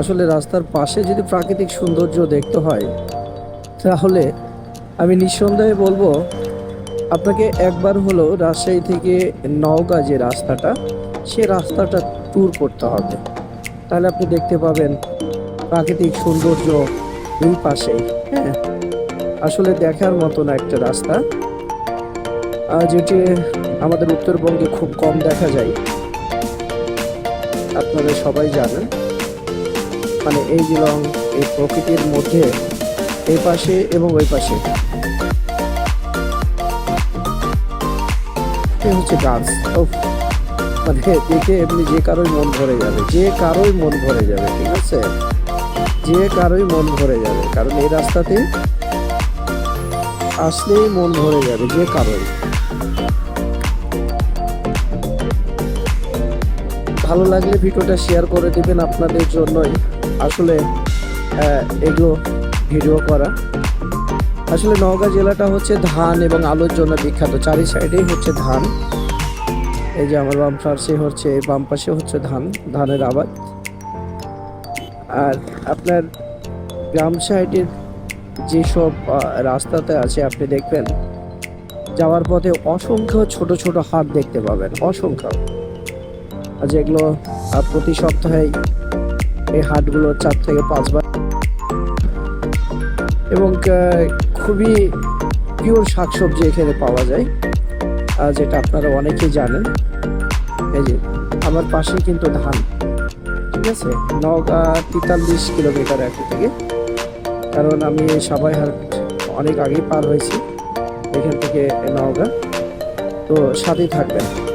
আসলে রাস্তার পাশে যদি প্রাকৃতিক সৌন্দর্য দেখতে হয়, তাহলে আমি নিঃসন্দেহে বলব, আপনাকে একবার হলো রাজশাহী থেকে নওগাঁ যে রাস্তাটা, সে রাস্তাটা ট্যুর করতে হবে। তাহলে আপনি দেখতে পাবেন প্রাকৃতিক সৌন্দর্য দুই পাশেই হ্যাঁ? আসলে দেখার মতন একটা রাস্তা। যেটি আমাদের উত্তরবঙ্গে খুব কম দেখা যায়। আপনারা সবাই জানেন। মানে এই জিলং এই প্রকৃতির মধ্যে এই পাশে এবং ওই পাশে। হচ্ছে গাছ মানে দেখে এমনি যে কারোই মন ভরে যাবে, যে কারোই মন ভরে যাবে, ঠিক আছে? যে কারোই মন ভরে যাবে, কারণ এই রাস্তাতে আসলেই মন ভরে যাবে যে কারোই। ভালো লাগলে ভিডিওটা শেয়ার করে দিবেন আপনাদের জন্যই। আসলে এগুলো ভিডিও করা। আসলে নওগাঁ জেলাটা হচ্ছে ধান এবং আলুর জন্য বিখ্যাত। চারি সাইডেই হচ্ছে ধান। এই যে আমার বাম পাশে হচ্ছে, বাম পাশে হচ্ছে ধান, ধানের আবাদ। আর আপনার গ্রাম সাইডের যেসব রাস্তাতে আছে, আপনি দেখবেন, যাওয়ার পথে অসংখ্য ছোট ছোট হাট দেখতে পাবেন। অসংখ্য। যেগুলো প্রতি সপ্তাহে এই হাটগুলো চার থেকে পাঁচবার। এবং খুবই পিওর শাকসবজি এখানে পাওয়া যায়। যেটা আপনারা অনেকেই জানেন। এই যে, আমার পাশে কিন্তু ধান। ঠিক আছে? নওগাঁ তেতাল্লিশ কিলোমিটার এখান থেকে কারণ আমি সবাই হাট অনেক আগেই পার হয়েছি। এখান থেকে নওগাঁ। তো সাথেই থাকবেন।